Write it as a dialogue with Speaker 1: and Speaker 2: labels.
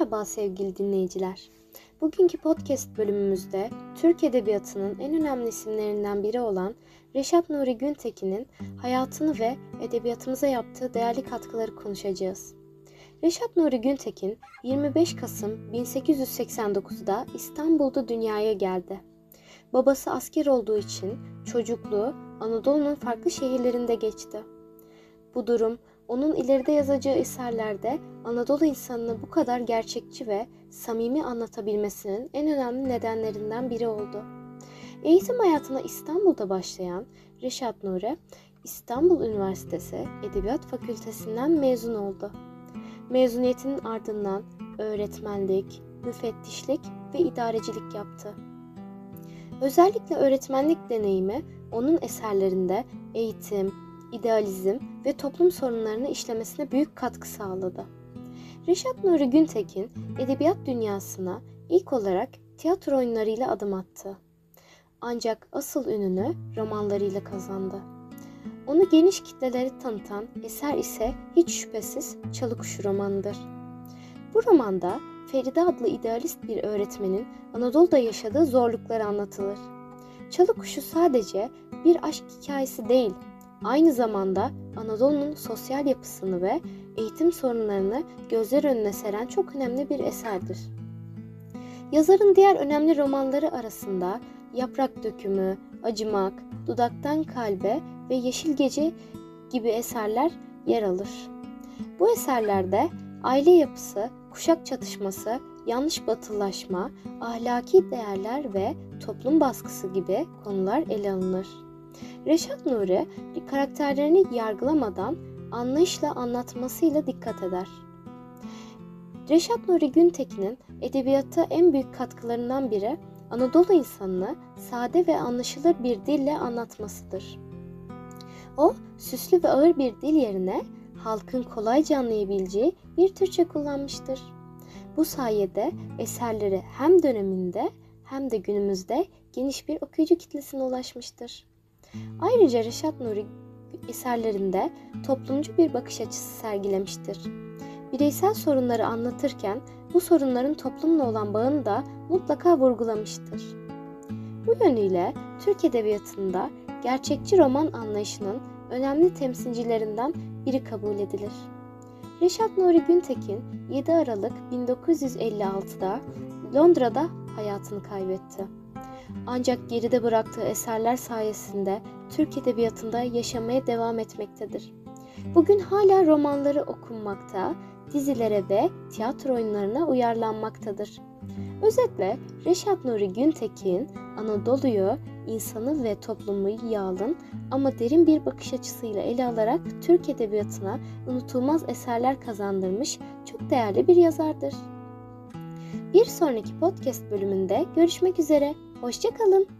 Speaker 1: Merhaba sevgili dinleyiciler. Bugünkü podcast bölümümüzde Türk Edebiyatı'nın en önemli isimlerinden biri olan Reşat Nuri Güntekin'in hayatını ve edebiyatımıza yaptığı değerli katkıları konuşacağız. Reşat Nuri Güntekin 25 Kasım 1889'da İstanbul'da dünyaya geldi. Babası asker olduğu için çocukluğu Anadolu'nun farklı şehirlerinde geçti. Bu durum onun ileride yazacağı eserlerde Anadolu insanını bu kadar gerçekçi ve samimi anlatabilmesinin en önemli nedenlerinden biri oldu. Eğitim hayatına İstanbul'da başlayan Reşat Nuri, İstanbul Üniversitesi Edebiyat Fakültesinden mezun oldu. Mezuniyetinin ardından öğretmenlik, müfettişlik ve idarecilik yaptı. Özellikle öğretmenlik deneyimi onun eserlerinde eğitim, idealizm ve toplum sorunlarını işlemesine büyük katkı sağladı. Reşat Nuri Güntekin edebiyat dünyasına ilk olarak tiyatro oyunlarıyla adım attı. Ancak asıl ününü romanlarıyla kazandı. Onu geniş kitlelere tanıtan eser ise hiç şüphesiz Çalıkuşu romanıdır. Bu romanda Feride adlı idealist bir öğretmenin Anadolu'da yaşadığı zorlukları anlatılır. Çalıkuşu sadece bir aşk hikayesi değil, aynı zamanda Anadolu'nun sosyal yapısını ve eğitim sorunlarını gözler önüne seren çok önemli bir eserdir. Yazarın diğer önemli romanları arasında Yaprak Dökümü, Acımak, Dudaktan Kalbe ve Yeşil Gece gibi eserler yer alır. Bu eserlerde aile yapısı, kuşak çatışması, yanlış batılılaşma, ahlaki değerler ve toplum baskısı gibi konular ele alınır. Reşat Nuri karakterlerini yargılamadan anlayışla anlatmasıyla dikkat eder. Reşat Nuri Güntekin'in edebiyata en büyük katkılarından biri Anadolu insanını sade ve anlaşılır bir dille anlatmasıdır. O, süslü ve ağır bir dil yerine halkın kolayca anlayabileceği bir Türkçe kullanmıştır. Bu sayede eserleri hem döneminde hem de günümüzde geniş bir okuyucu kitlesine ulaşmıştır. Ayrıca Reşat Nuri eserlerinde toplumcu bir bakış açısı sergilemiştir. Bireysel sorunları anlatırken bu sorunların toplumla olan bağını da mutlaka vurgulamıştır. Bu yönüyle Türk Edebiyatı'nda gerçekçi roman anlayışının önemli temsilcilerinden biri kabul edilir. Reşat Nuri Güntekin 7 Aralık 1956'da Londra'da hayatını kaybetti. Ancak geride bıraktığı eserler sayesinde Türk Edebiyatı'nda yaşamaya devam etmektedir. Bugün hala romanları okunmakta, dizilere ve tiyatro oyunlarına uyarlanmaktadır. Özetle Reşat Nuri Güntekin Anadolu'yu, insanı ve toplumu yalın ama derin bir bakış açısıyla ele alarak Türk Edebiyatı'na unutulmaz eserler kazandırmış çok değerli bir yazardır. Bir sonraki podcast bölümünde görüşmek üzere. Hoşçakalın.